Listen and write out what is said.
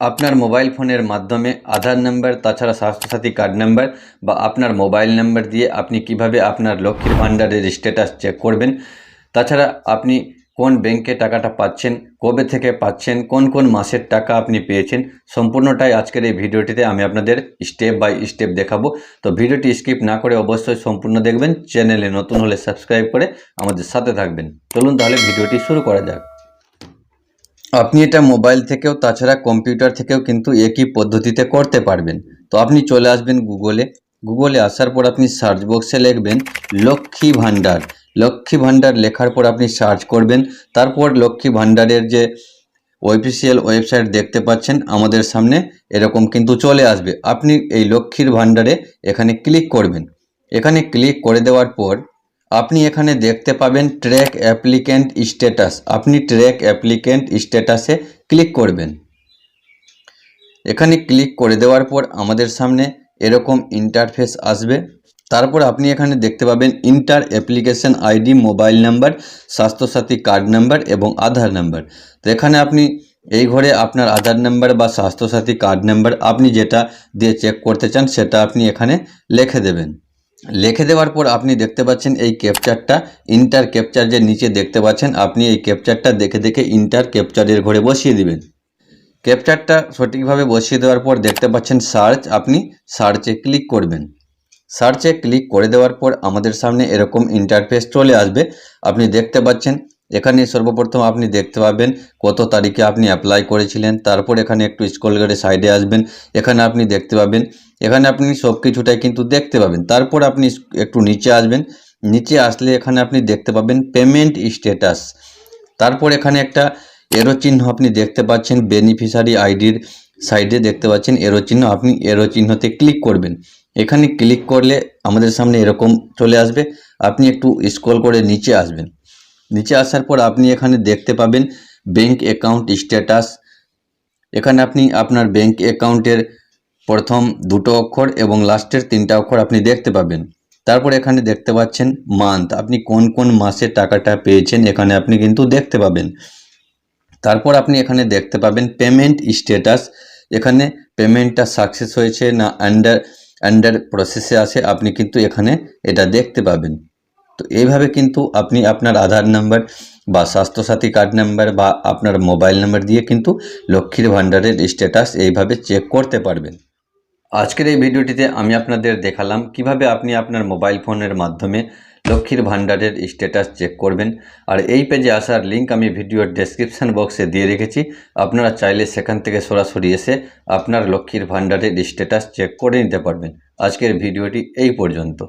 আপনার মোবাইল ফোনের মাধ্যমে আধার নাম্বার, তাছাড়া স্বাস্থ্যসাথী কার্ড নাম্বার বা আপনার মোবাইল নাম্বার দিয়ে আপনি কীভাবে আপনার লক্ষ্মীর ভাণ্ডারের স্ট্যাটাস চেক করবেন, তাছাড়া আপনি কোন ব্যাংকে টাকাটা পাচ্ছেন, কবে থেকে পাচ্ছেন, কোন কোন মাসের টাকা আপনি পেয়েছেন, সম্পূর্ণটাই আজকের এই ভিডিওটিতে আমি আপনাদের স্টেপ বাই স্টেপ দেখাবো। তো ভিডিওটি স্কিপ না করে অবশ্যই সম্পূর্ণ দেখবেন, চ্যানেলে নতুন হলে সাবস্ক্রাইব করে আমাদের সাথে থাকবেন। চলুন তাহলে ভিডিওটি শুরু করা যাক। আপনি এটা মোবাইল থেকেও, তাছাড়া কম্পিউটার থেকেও কিন্তু একই পদ্ধতিতে করতে পারবেন। তো আপনি চলে আসবেন গুগলে। গুগলে আসার পর আপনি সার্চ বক্সে লিখবেন, লক্ষ্মী ভাণ্ডার। লক্ষ্মী ভাণ্ডার লেখার পর আপনি সার্চ করবেন। তারপর লক্ষ্মী ভাণ্ডারের যে অফিসিয়াল ওয়েবসাইট দেখতে পাচ্ছেন, আমাদের সামনে এরকম কিন্তু চলে আসবে। আপনি এই লক্ষ্মীর ভাণ্ডারে এখানে ক্লিক করবেন। এখানে ক্লিক করে দেওয়ার পর আপনি এখানে দেখতে পাবেন ট্র্যাক অ্যাপ্লিক্যান্ট স্ট্যাটাস আপনি ট্র্যাক অ্যাপ্লিক্যান্ট স্ট্যাটাসে ক্লিক করবেন। এখানে ক্লিক করে দেওয়ার পর আমাদের সামনে এরকম ইন্টারফেস আসবে। তারপর আপনি এখানে দেখতে পাবেন enter application ID mobile number Swasthya Sathi card number এবং আধার নাম্বার তো এখানে আপনি এই ঘরে আপনার আধার নাম্বার বা স্বাস্থ্যসাথী কার্ড নাম্বার আপনি যেটা দিয়ে চেক করতে চান সেটা আপনি এখানে লিখে দেবেন। লিখে দেওয়ার পর আপনি দেখতে পাচ্ছেন এই ক্যাপচারটা ইন্টার ক্যাপচার যে নিচে দেখতে পাচ্ছেন, আপনি এই ক্যাপচারটা দেখে দেখে ইন্টার ক্যাপচারের ঘরে বসিয়ে দিবেন। ক্যাপচারটা সঠিকভাবে বসিয়ে দেওয়ার পর দেখতে পাচ্ছেন সার্চ আপনি সার্চে ক্লিক করবেন। সার্চে ক্লিক করে দেওয়ার পর আমাদের সামনে এরকম ইন্টারফেস চলে আসবে। আপনি দেখতে পাচ্ছেন এখানে সর্বপ্রথম আপনি দেখতে পাবেন কত তারিখে আপনি অ্যাপ্লাই করেছিলেন। তারপর এখানে একটু স্কল করে সাইডে আসবেন। এখানে আপনি দেখতে পাবেন। এখানে আপনি সব কিছুটাই কিন্তু দেখতে পাবেন। তারপর আপনি একটু নিচে আসবেন। নিচে আসলে এখানে আপনি দেখতে পাবেন পেমেন্ট স্ট্যাটাস তারপর এখানে একটা এরো চিহ্ন আপনি দেখতে পাচ্ছেন। বেনিফিশিয়ারি আইডির সাইডে দেখতে পাচ্ছেন। এরো চিহ্ন আপনি এরো চিহ্নতে ক্লিক করবেন। এখানে ক্লিক করলে আমাদের সামনে এরকম চলে আসবে। আপনি একটু স্ক্রল করে নিচে আসবেন। নিচে আসার পর আপনি এখানে দেখতে পাবেন ব্যাংক অ্যাকাউন্ট স্ট্যাটাস এখানে আপনি আপনার ব্যাংক অ্যাকাউন্টের প্রথম দুটো অক্ষর এবং লাস্টের তিনটা অক্ষর আপনি দেখতে পাবেন। তারপর এখানে দেখতে পাচ্ছেন মান্থ আপনি কোন কোন মাসে টাকাটা পেয়েছেন এখানে আপনি কিন্তু দেখতে পাবেন। তারপর আপনি এখানে দেখতে পাবেন পেমেন্ট স্ট্যাটাস এখানে পেমেন্টটা সাকসেস হয়েছে না আন্ডার আন্ডার প্রসেসে আছে, আপনি কিন্তু এখানে এটা দেখতে পাবেন। তো এইভাবে কিন্তু আপনি আপনার আধার নাম্বার বা স্বাস্থ্যসাথী কার্ড নাম্বার বা আপনার মোবাইল নাম্বার দিয়ে কিন্তু লক্ষ্মীর ভাণ্ডারের স্ট্যাটাস এইভাবে চেক করতে পারবেন। আজকের এই ভিডিওটিতে আমি আপনাদের দেখালাম কীভাবে আপনি আপনার মোবাইল ফোনের মাধ্যমে লক্ষ্মীর ভাণ্ডারের স্ট্যাটাস চেক করবেন। আর এই পেজে আসার লিঙ্ক আমি ভিডিওর ডেসক্রিপশান বক্সে দিয়ে রেখেছি। আপনারা চাইলে সেখান থেকে সরাসরি এসে আপনার লক্ষ্মীর ভাণ্ডারের স্ট্যাটাস চেক করে নিতে পারবেন। আজকের ভিডিওটি এই পর্যন্ত।